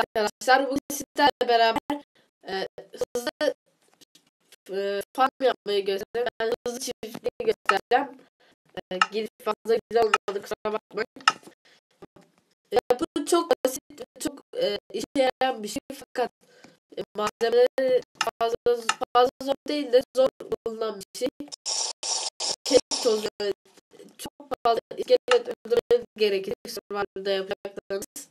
arkadaşlar. Bugün sizlerle beraber e, hızlı e, farm yapmayı göstereceğim. Yani hızlı çiftliği göstereceğim. E, giriş fazla güzel olmadı kusura bakmayın. Ya bu çok basit ve çok e, işe yarayan bir şey fakat e, malzemeleri fazla, fazla zor değil de zor bulunan bir şey. Yani çok fazla iskelet öldürmeniz gerekir. Survivor'da yapacaklarınız.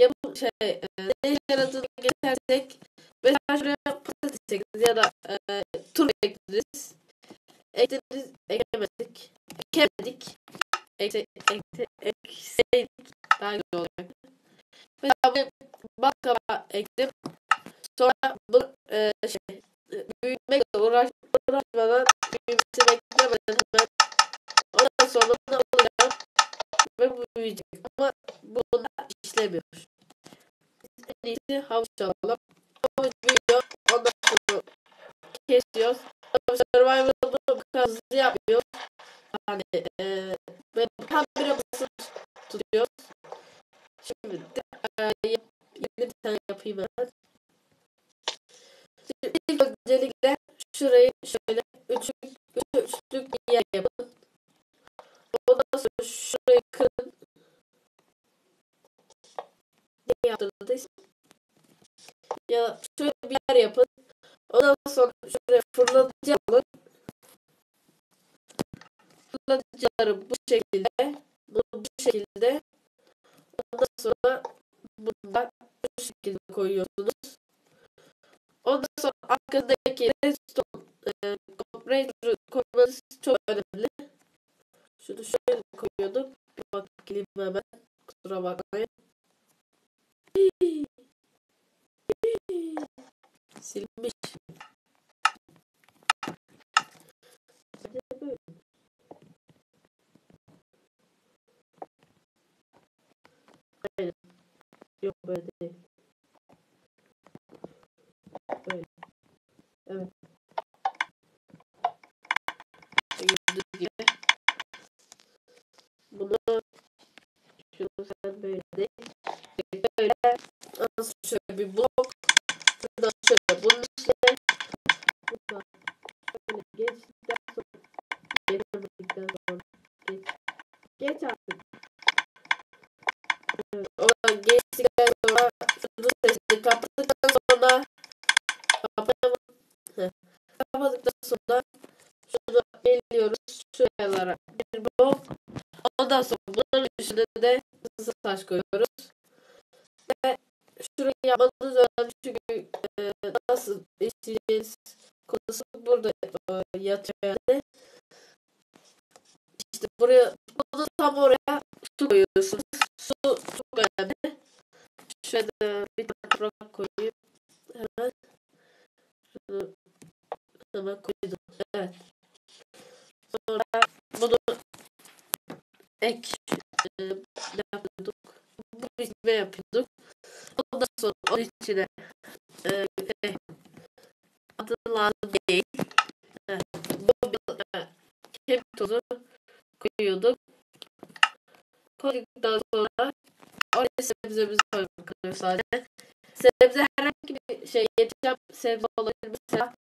Ya bu şey e, ne yaradığını geçersek mesela şuraya patates ektiniz ya da e, tur ektiniz. Ektiniz ekemedik. Ekemedik. Ekse, ekse, ekseydik daha güzel olacak. Mesela bu bakkala ektim. Sonra bu e, şey büyütmekle uğraş, uğraşmadan büyümesini beklemedim ben. Ondan sonra ne olacak? Ve büyüyecek. Ama bunda işlemiyor. En iyisi havuç alalım. Havuç büyüyor. Tabii Survivor'da bu kadar hızlı yapmıyor. Yani e, ve tam bir basın tutuyoruz. Şimdi e, yeni bir tane yapayım hemen. Şimdi ilk öncelikle şurayı şöyle üçlük, üçlük bir yer yapın. Ondan sonra şurayı kırın. Ne yaptınız? Ya şöyle bir yer yapın. Ondan sonra şuraya fırlatıcı alın. Fırlatıcıları bu şekilde. Bunu bu şekilde. Ondan sonra bunu da bu şekilde koyuyorsunuz. Ondan sonra arkadaki redstone e, compressor'ı koymanız çok önemli. Şunu şöyle koyuyorduk. Bir bakayım hemen. Kusura bakmayın. Silmiş. Yok böyle değil. Böyle. Evet. Gördüğünüz gibi. Bunu şunu sen böyle değil. Böyle nasıl şöyle bir blok. Şuradan şöyle bunun üstüne. Buradan şöyle geçtikten sonra geçemedikten sonra geç. Geç artık. Evet, oradan geçtikten sonra şunu sesini kapattıktan sonra. Kapattıktan sonra şunu geliyoruz şuralara bir blok. Ondan sonra bunun üstüne de ısı taş koyuyoruz. Ve şurayı yapmanız önemli çünkü e, nasıl isteyeceğiniz konusu burada e, yatıyor yani. İşte buraya bunu tam oraya su koyuyorsunuz. Su çok önemli. Şöyle bir koyayım. Hemen. Şunu hemen koydum. Evet. Sonra bunu ek e, yapıyorduk? Bu bitme yapıyorduk. Ondan sonra onun içine e, e, adı lazım değil. E, bu e, kemik tozu koyuyorduk. Koyduktan sonra oraya sebzemizi koymak sadece. Sebze herhangi bir şey yetişen sebze olabilir. Mesela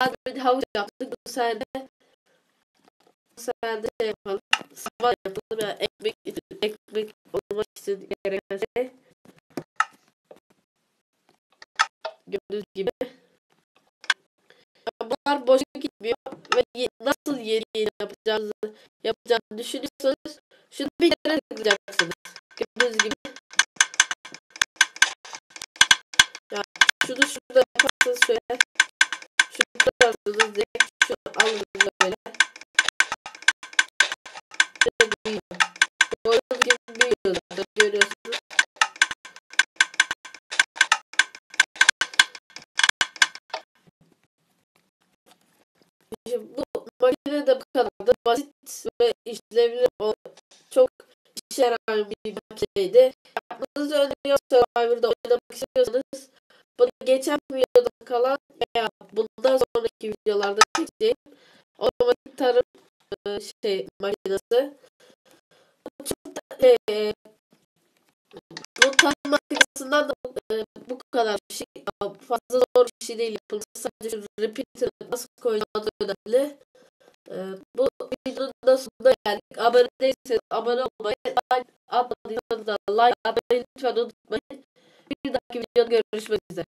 daha bir havuç yaptık. Bu sefer de bu sefer de şey yapalım. Sabah yapalım. Yani ekmek, ekmek olmak için gereken şey. Gördüğünüz gibi. Bunlar boşa gitmiyor ve nasıl yeni yeni yapacağınızı yapacağını düşünüyorsanız şunu bir kere tıklayacaksınız. Gördüğünüz gibi. Ya şunu şurada yaparsanız şöyle şunu tıklarsınız direkt şunu alın böyle. Şöyle büyüyor. Gördüğünüz gibi büyüyor zaten görüyorsunuz. Şimdi bu makine de bu kadar da basit ve işlevli o çok işe yarayan bir makineydi. Yapmanızı öneriyorum Survivor'da oynamak istiyorsanız bunu geçen videoda kalan veya bundan sonraki videolarda çekeceğim otomatik tarım e, şey makinesi. Çok da, e, bu tarım makinesinden de e, kadar bir şey. Fazla zor bir şey değil yapılması. Sadece repeater'ı nasıl koyacağımız önemli. Ee, bu videonun da sonuna geldik. Abone değilseniz abone olmayı, like atmadıysanız da like atmayı lütfen unutmayın. Bir dahaki videoda görüşmek üzere.